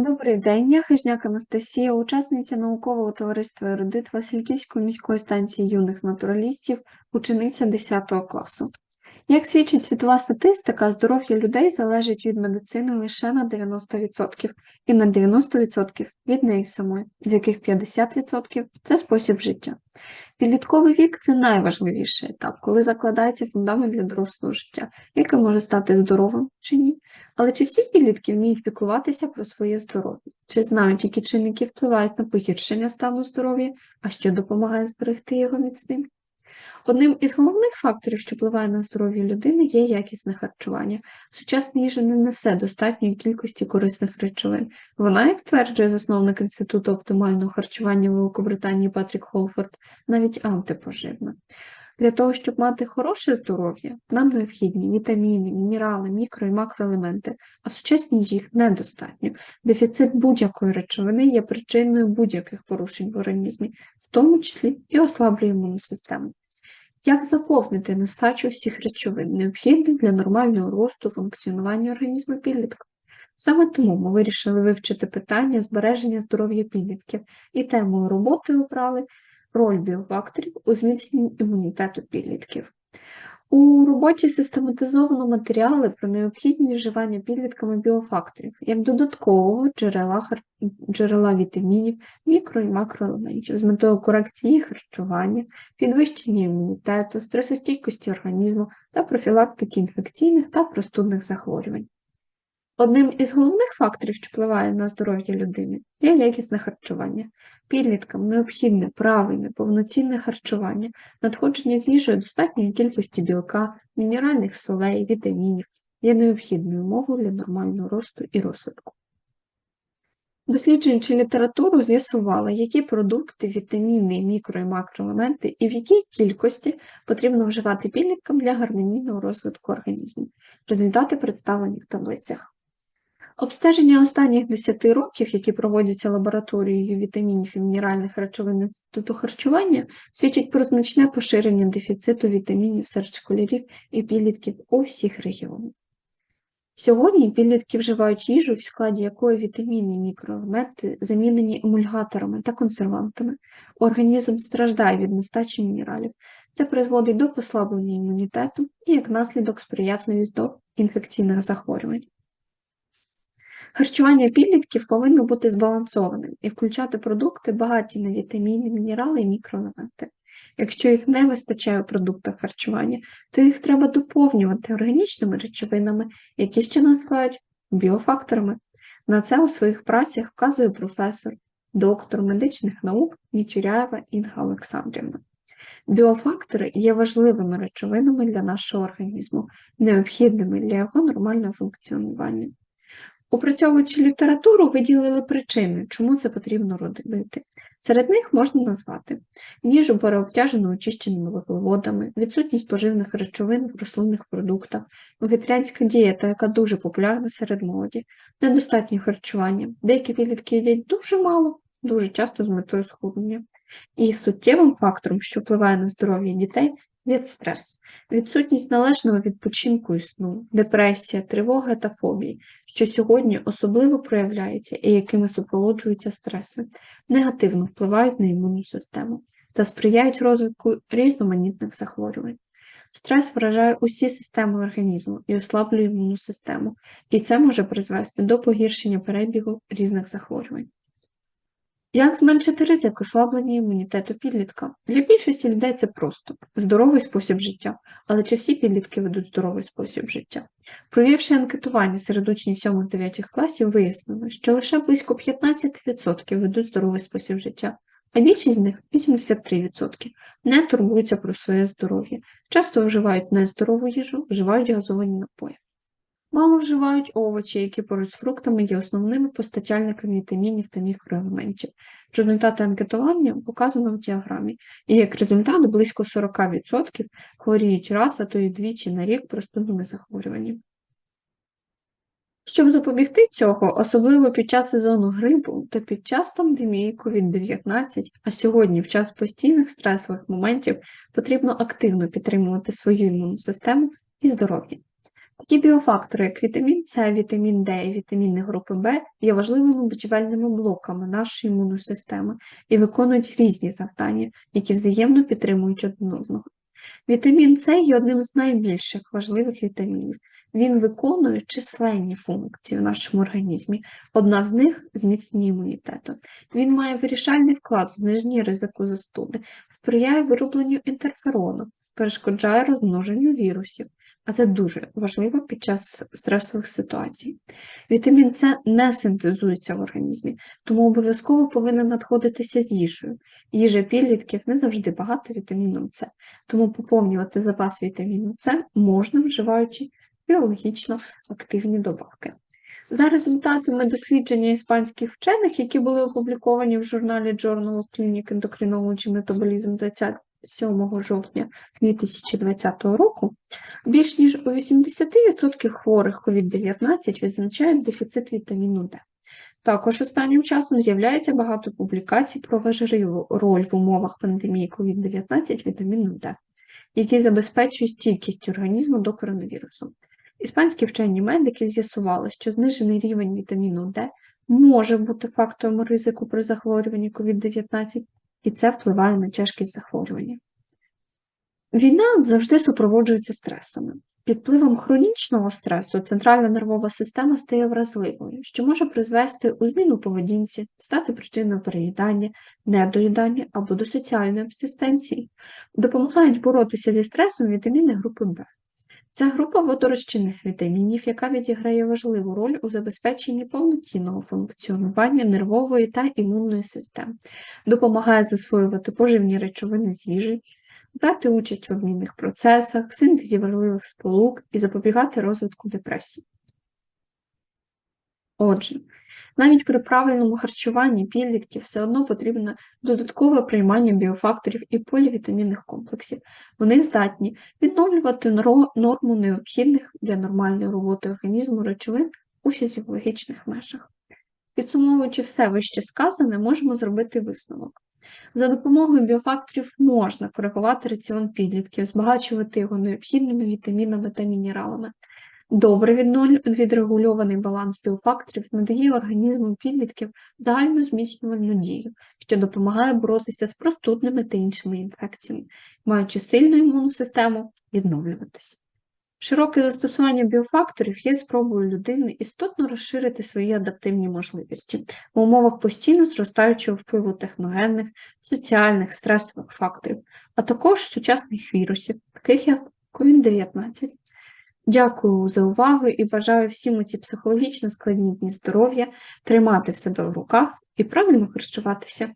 Добрий день, я Хижняк Анастасія, учасниця наукового товариства «Ерудит» Васильківської міської станції юних натуралістів, учениця 10 класу. Як свідчить світова статистика, здоров'я людей залежить від медицини лише на 90% і на 90% від неї самої, з яких 50% – це спосіб життя. Підлітковий вік – це найважливіший етап, коли закладається фундамент для дорослого життя, яке може стати здоровим чи ні. Але чи всі підлітки вміють піклуватися про своє здоров'я? Чи знають, які чинники впливають на погіршення стану здоров'я, а що допомагає зберегти його міцним? Одним із головних факторів, що впливає на здоров'я людини, є якісне харчування. Сучасна їжа не несе достатньої кількості корисних речовин. Вона, як стверджує засновник Інституту оптимального харчування Великобританії Патрік Холфорд, навіть антипоживна. Для того, щоб мати хороше здоров'я, нам необхідні вітаміни, мінерали, мікро і макроелементи, а сучасні їх недостатньо. Дефіцит будь-якої речовини є причиною будь-яких порушень в організмі, в тому числі і ослаблює імунну систему. Як заповнити нестачу всіх речовин, необхідних для нормального росту функціонування організму підлітка? Саме тому ми вирішили вивчити питання збереження здоров'я підлітків і темою роботи обрали роль біофакторів у зміцненні імунітету підлітків. У роботі систематизовано матеріали про необхідність вживання підлітками біофакторів як додаткового джерела джерела вітамінів, мікро- і макроелементів з метою корекції харчування, підвищення імунітету, стресостійкості організму та профілактики інфекційних та простудних захворювань. Одним із головних факторів, що впливає на здоров'я людини, є якісне харчування. Підліткам необхідне правильне, повноцінне харчування, надходження з їжею достатньої кількості білка, мінеральних солей, вітамінів є необхідною умовою для нормального росту і розвитку. Досліджуючи літературу, з'ясували, які продукти, вітаміни, мікро- і макроелементи і в якій кількості потрібно вживати підліткам для гармонійного розвитку організму. Результати представлені в таблицях. Обстеження останніх 10 років, які проводяться лабораторією вітамінів і мінеральних речовин Інституту харчування, свідчать про значне поширення дефіциту вітамінів серед школярів і підлітків у всіх регіонах. Сьогодні підлітки вживають їжу, в складі якої вітаміни і мікроелементи замінені емульгаторами та консервантами. Організм страждає від нестачі мінералів. Це призводить до послаблення імунітету і, як наслідок, сприятливість до інфекційних захворювань. Харчування підлітків повинно бути збалансованим і включати продукти, багаті на вітаміни, мінерали і мікроелементи. Якщо їх не вистачає у продуктах харчування, то їх треба доповнювати органічними речовинами, які ще називають біофакторами. На це у своїх працях вказує професор, доктор медичних наук Мітюряєва Інга Олександрівна. Біофактори є важливими речовинами для нашого організму, необхідними для його нормального функціонування. Опрацьовуючи літературу, виділили причини, чому це потрібно робити. Серед них можна назвати їжу переобтяжену очищеними вуглеводами, відсутність поживних речовин в рослинних продуктах, вегетаріанська дієта, яка дуже популярна серед молоді, недостатнє харчування. Деякі підлітки їдять дуже мало, дуже часто з метою схуднення. І суттєвим фактором, що впливає на здоров'я дітей, від стрес, відсутність належного відпочинку і сну, депресія, тривога та фобії, що сьогодні особливо проявляються і якими супроводжуються стреси, негативно впливають на імунну систему та сприяють розвитку різноманітних захворювань. Стрес вражає усі системи організму і ослаблює імунну систему, і це може призвести до погіршення перебігу різних захворювань. Як зменшити ризик ослаблення імунітету підлітка? Для більшості людей це просто здоровий спосіб життя, але чи всі підлітки ведуть здоровий спосіб життя? Провівши анкетування серед учнів 7-9 класів, вияснено, що лише близько 15% ведуть здоровий спосіб життя, а більшість з них 83% не турбуються про своє здоров'я, часто вживають нездорову їжу, вживають газовані напої. Мало вживають овочі, які поруч з фруктами є основними постачальниками вітамінів та мікроелементів. Результати анкетування показано в діаграмі, і як результат близько 40% хворіють раз, а то й двічі на рік простудними захворюваннями. Щоб запобігти цього, особливо під час сезону грипу та під час пандемії COVID-19, а сьогодні в час постійних стресових моментів потрібно активно підтримувати свою імунну систему і здоров'я. Такі біофактори, як вітамін С, вітамін Д і вітаміни групи В, є важливими будівельними блоками нашої імунної системи і виконують різні завдання, які взаємно підтримують один одного. Вітамін С є одним з найбільших важливих вітамінів. Він виконує численні функції в нашому організмі. Одна з них зміцнення імунітету. Він має вирішальний вклад в зниженні ризику застуди, сприяє виробленню інтерферону, перешкоджає розмноженню вірусів, а це дуже важливо під час стресових ситуацій. Вітамін С не синтезується в організмі, тому обов'язково повинен надходитися з їжею. Їжа підлітків не завжди багата вітаміном С, тому поповнювати запас вітаміну С можна, вживаючи біологічно активні добавки. За результатами дослідження іспанських вчених, які були опубліковані в журналі Journal of Clinical Endocrinology Metabolism 27 жовтня 2020 року, більш ніж у 80% хворих COVID-19 відзначають дефіцит вітаміну Д. Також останнім часом з'являється багато публікацій про важливу роль в умовах пандемії COVID-19 вітаміну Д, які забезпечують стійкість організму до коронавірусу. Іспанські вчені медики з'ясували, що знижений рівень вітаміну Д може бути фактором ризику при захворюванні COVID-19, і це впливає на тяжкість захворювання. Війна завжди супроводжується стресами. Під впливом хронічного стресу центральна нервова система стає вразливою, що може призвести у зміну поведінці, стати причиною переїдання, недоїдання або до соціальної абстиненції. Допомагають боротися зі стресом вітаміни групи В. Ця група водорозчинних вітамінів, яка відіграє важливу роль у забезпеченні повноцінного функціонування нервової та імунної систем, допомагає засвоювати поживні речовини з їжі, брати участь в обмінних процесах, синтезі важливих сполук і запобігати розвитку депресії. Отже, навіть при правильному харчуванні підлітків все одно потрібно додаткове приймання біофакторів і полівітамінних комплексів. Вони здатні відновлювати норму необхідних для нормальної роботи організму речовин у фізіологічних межах. Підсумовуючи все вище сказане, можемо зробити висновок. За допомогою біофакторів можна коригувати раціон підлітків, збагачувати його необхідними вітамінами та мінералами. Добре відрегульований баланс біофакторів надає організму підлітків загальну зміцнювальну дію, що допомагає боротися з простудними та іншими інфекціями, маючи сильну імунну систему, відновлюватись. Широке застосування біофакторів є спробою людини істотно розширити свої адаптивні можливості в умовах постійно зростаючого впливу техногенних, соціальних, стресових факторів, а також сучасних вірусів, таких як COVID-19. Дякую за увагу і бажаю всім у ці психологічно складні дні здоров'я, тримати в себе в руках і правильно харчуватися.